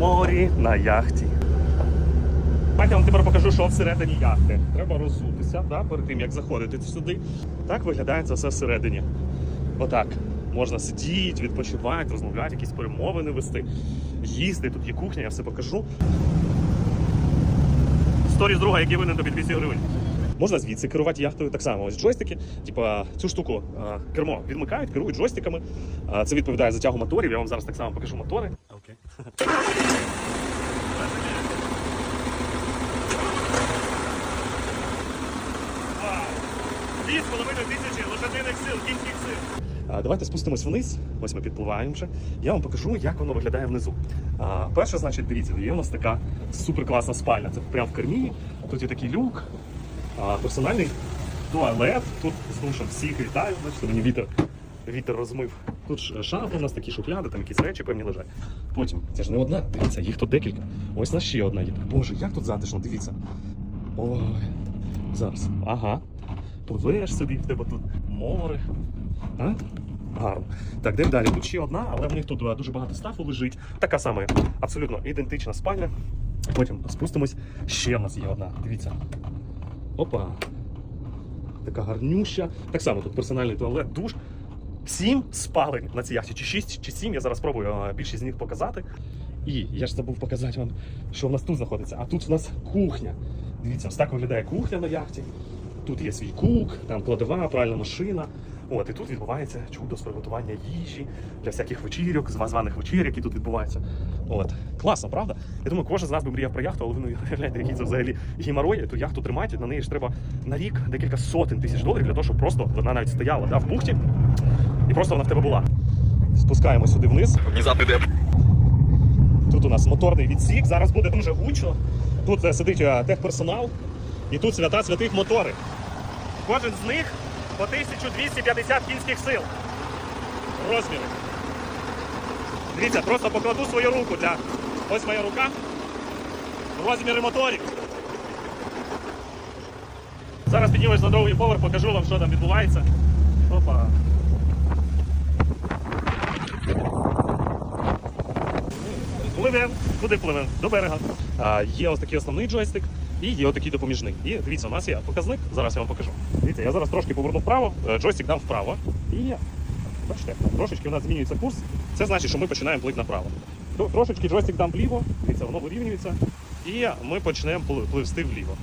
Ми на яхті. Давайте я вам тепер покажу, що всередині яхти. Треба роззутися да, перед тим, як заходити сюди. Так виглядає це все всередині. Отак. Можна сидіти, відпочивати, розмовляти, якісь перемовини вести, їсти. Тут є кухня, я все покажу. Сторіс друга, який винен тобі 200 гривень. Можна звідси керувати яхтою так само. Ось джойстики, типа цю штуку кермо відмикають, керують джойстиками. Це відповідає за тягу моторів. Я вам зараз так само покажу мотори. Окей. Дві з половиною тисячі лошадиних сил, кінських сил. Давайте спустимось вниз. Ось ми підпливаємо вже. Я вам покажу, як воно виглядає внизу. А, перше, значить, дивіться, є у нас така суперкласна спальня. Це прямо в кермі. Тут є такий люк, а, персональний туалет. Тут з душем всіх вітаю. Бачите, мені вітер, вітер розмив. Тут ж шафи у нас такі шухляди, там якісь речі певні лежать. Потім, це ж не одна, дивіться, їх тут декілька. Ось нас ще одна є. Боже, як тут затишно, дивіться. Ой, зараз. Ага. Пливеш собі, в тебе тут море. А? Гарно. Так, йдемо далі. Тут ще одна, але в них тут е, дуже багато стафу лежить. Така сама, абсолютно ідентична спальня. Потім спустимось. Ще в нас є одна. Дивіться. Опа. Така гарнюща. Так само тут персональний туалет, душ. Сім спалень на цій яхті, чи шість, чи сім. Я зараз спробую е, більшість з них показати. І я ж забув показати вам, що в нас тут знаходиться. А тут у нас кухня. Дивіться, ось так виглядає кухня на яхті. Тут є свій кук, там кладова, пральна машина. От, і тут відбувається чудо з приготування їжі для всяких вечірок, званих вечір, які тут відбуваються. От. Класно, правда? Я думаю, кожен з нас би мріяв про яхту, але ви не уявляєте, який це взагалі гімарой. Ту яхту тримати, на неї ж треба на рік декілька сотень тисяч доларів для того, щоб просто вона навіть стояла да, в бухті, і просто вона в тебе була. Спускаємо сюди вниз. Йде. Тут у нас моторний відсік, зараз буде дуже гучно. Тут е, сидить е, техперсонал, і тут свята святих мотори. Кожен з них по 1250 кінських сил. Розміри. Дивіться, просто покладу свою руку для. Ось моя рука. Розміри моторів. Зараз піднімусь на другий поверх, покажу вам, що там відбувається. Опа. Пливемо, куди пливемо? До берега. А, є ось такий основний джойстик і є отакий допоміжний. І дивіться, у нас є показник. Зараз я вам покажу. Дивіться, я зараз трошки поверну вправо, е, джойстик дам вправо. І бачите, трошечки у нас змінюється курс. Це значить, що ми починаємо плити направо. Трошечки джойстик дам вліво, дивіться, воно вирівнюється. І ми почнемо пли- пливсти вліво.